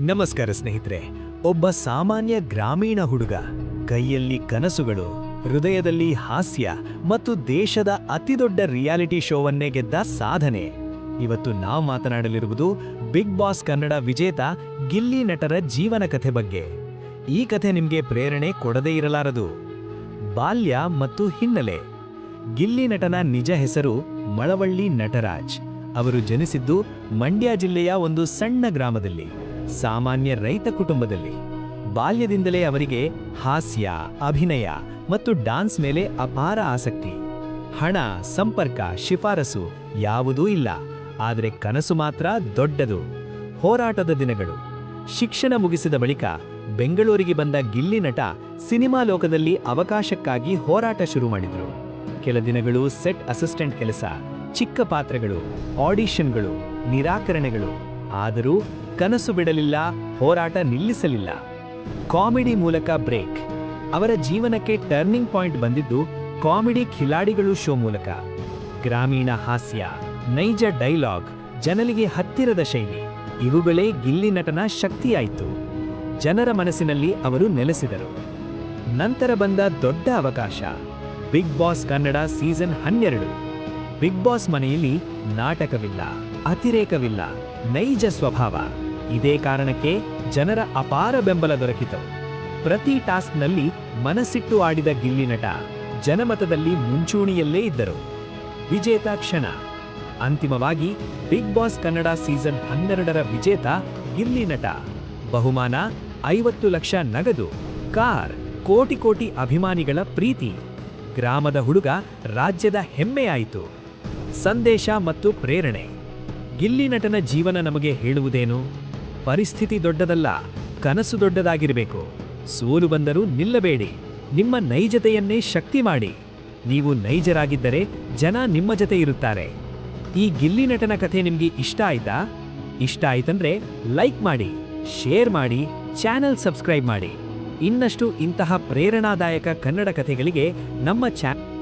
ನಮಸ್ಕಾರ ಸ್ನೇಹಿತರೆ, ಒಬ್ಬ ಸಾಮಾನ್ಯ ಗ್ರಾಮೀಣ ಹುಡುಗ. ಕೈಯಲ್ಲಿ ಕನಸುಗಳು, ಹೃದಯದಲ್ಲಿ ಹಾಸ್ಯ ಮತ್ತು ದೇಶದ ಅತಿದೊಡ್ಡ ರಿಯಾಲಿಟಿ ಶೋವನ್ನೇ ಗೆದ್ದ ಸಾಧನೆ. ಇವತ್ತು ನಾವು ಮಾತನಾಡಲಿರುವುದು ಬಿಗ್ ಬಾಸ್ ಕನ್ನಡ ವಿಜೇತ ಗಿಲ್ಲಿ ನಟರ ಜೀವನ ಕಥೆ ಬಗ್ಗೆ. ಈ ಕಥೆ ನಿಮಗೆ ಪ್ರೇರಣೆ ಕೊಡದೇ ಇರಲಾರದು. ಬಾಲ್ಯ ಮತ್ತು ಹಿನ್ನೆಲೆ. ಗಿಲ್ಲಿ ನಟನ ನಿಜ ಹೆಸರು ಮಳವಳ್ಳಿ ನಟರಾಜ್. ಅವರು ಜನಿಸಿದ್ದು ಮಂಡ್ಯ ಜಿಲ್ಲೆಯ ಒಂದು ಸಣ್ಣ ಗ್ರಾಮದಲ್ಲಿ. ಸಾಮಾನ್ಯ ರೈತ ಕುಟುಂಬದಲ್ಲಿ. ಬಾಲ್ಯದಿಂದಲೇ ಅವರಿಗೆ ಹಾಸ್ಯ, ಅಭಿನಯ ಮತ್ತು ಡಾನ್ಸ್ ಮೇಲೆ ಅಪಾರ ಆಸಕ್ತಿ. ಹಣ, ಸಂಪರ್ಕ, ಶಿಫಾರಸು ಯಾವುದೂ ಇಲ್ಲ. ಆದರೆ ಕನಸು ಮಾತ್ರ ದೊಡ್ಡದು. ಹೋರಾಟದ ದಿನಗಳು. ಶಿಕ್ಷಣ ಮುಗಿಸಿದ ಬಳಿಕ ಬೆಂಗಳೂರಿಗೆ ಬಂದ ಗಿಲ್ಲಿ ನಟ ಸಿನಿಮಾ ಲೋಕದಲ್ಲಿ ಅವಕಾಶಕ್ಕಾಗಿ ಹೋರಾಟ ಶುರು ಮಾಡಿದರು. ಕೆಲ ದಿನಗಳು ಸೆಟ್ ಅಸಿಸ್ಟೆಂಟ್ ಕೆಲಸ, ಚಿಕ್ಕ ಪಾತ್ರಗಳು, ಆಡಿಷನ್ಗಳು, ನಿರಾಕರಣೆಗಳು ಆದರೂ ಕನಸು ಬಿಡಲಿಲ್ಲ, ಹೋರಾಟ ನಿಲ್ಲಿಸಲಿಲ್ಲ. ಕಾಮಿಡಿ ಮೂಲಕ ಬ್ರೇಕ್. ಅವರ ಜೀವನಕ್ಕೆ ಟರ್ನಿಂಗ್ ಪಾಯಿಂಟ್ ಬಂದಿದ್ದು ಕಾಮಿಡಿ ಖಿಲಾಡಿಗಳು ಶೋ ಮೂಲಕ. ಗ್ರಾಮೀಣ ಹಾಸ್ಯ, ನೈಜ ಡೈಲಾಗ್ ಜನರಿಗೆ ಹತ್ತಿರದ ಶೈಲಿ. ಇವುಗಳೇ ಗಿಲ್ಲಿ ನಟನ ಶಕ್ತಿಯಾಯಿತು. ಜನರ ಮನಸ್ಸಿನಲ್ಲಿ ಅವರು ನೆಲೆಸಿದರು. ನಂತರ ಬಂದ ದೊಡ್ಡ ಅವಕಾಶ. ಬಿಗ್ ಬಾಸ್ ಕನ್ನಡ ಸೀಸನ್ ಹನ್ನೆರಡು. ಬಿಗ್ ಬಾಸ್ ಮನೆಯಲ್ಲಿ ನಾಟಕವಿಲ್ಲ, ಅತಿರೇಕವಿಲ್ಲ, ನೈಜ ಸ್ವಭಾವ. ಇದೇ ಕಾರಣಕ್ಕೆ ಜನರ ಅಪಾರ ಬೆಂಬಲ ದೊರಕಿತು. ಪ್ರತಿ ಟಾಸ್ಕ್ನಲ್ಲಿ ಮನಸ್ಸಿಟ್ಟು ಆಡಿದ ಗಿಲ್ಲಿ ನಟ ಜನಮತದಲ್ಲಿ ಮುಂಚೂಣಿಯಲ್ಲೇ ಇದ್ದರು. ವಿಜೇತ ಕ್ಷಣ. ಅಂತಿಮವಾಗಿ ಬಿಗ್ ಬಾಸ್ ಕನ್ನಡ ಸೀಸನ್ ಹನ್ನೆರಡರ ವಿಜೇತ ಗಿಲ್ಲಿ ನಟ. ಬಹುಮಾನ ಐವತ್ತು ಲಕ್ಷ ನಗದು, ಕಾರ್, ಕೋಟಿ ಕೋಟಿ ಅಭಿಮಾನಿಗಳ ಪ್ರೀತಿ. ಗ್ರಾಮದ ಹುಡುಗ ರಾಜ್ಯದ ಹೆಮ್ಮೆಯಾಯಿತು. ಸಂದೇಶ ಮತ್ತು ಪ್ರೇರಣೆ. ಗಿಲ್ಲಿ ನಟನ ಜೀವನ ನಮಗೆ ಹೇಳುವುದೇನು? ಪರಿಸ್ಥಿತಿ ದೊಡ್ಡದಲ್ಲ, ಕನಸು ದೊಡ್ಡದಾಗಿರಬೇಕು. ಸೋಲು ಬಂದರೂ ನಿಲ್ಲಬೇಡಿ. ನಿಮ್ಮ ನೈಜತೆಯನ್ನೇ ಶಕ್ತಿ ಮಾಡಿ. ನೀವು ನೈಜರಾಗಿದ್ದರೆ ಜನ ನಿಮ್ಮ ಜೊತೆ ಇರುತ್ತಾರೆ. ಈ ಗಿಲ್ಲಿ ನಟನ ಕಥೆ ನಿಮಗೆ ಇಷ್ಟ ಆಯ್ತಾ? ಇಷ್ಟ ಆಯ್ತಂದ್ರೆ ಲೈಕ್ ಮಾಡಿ, ಶೇರ್ ಮಾಡಿ, ಚಾನೆಲ್ ಸಬ್ಸ್ಕ್ರೈಬ್ ಮಾಡಿ. ಇನ್ನಷ್ಟು ಇಂತಹ ಪ್ರೇರಣಾದಾಯಕ ಕನ್ನಡ ಕಥೆಗಳಿಗೆ ನಮ್ಮ ಚಾನಲ್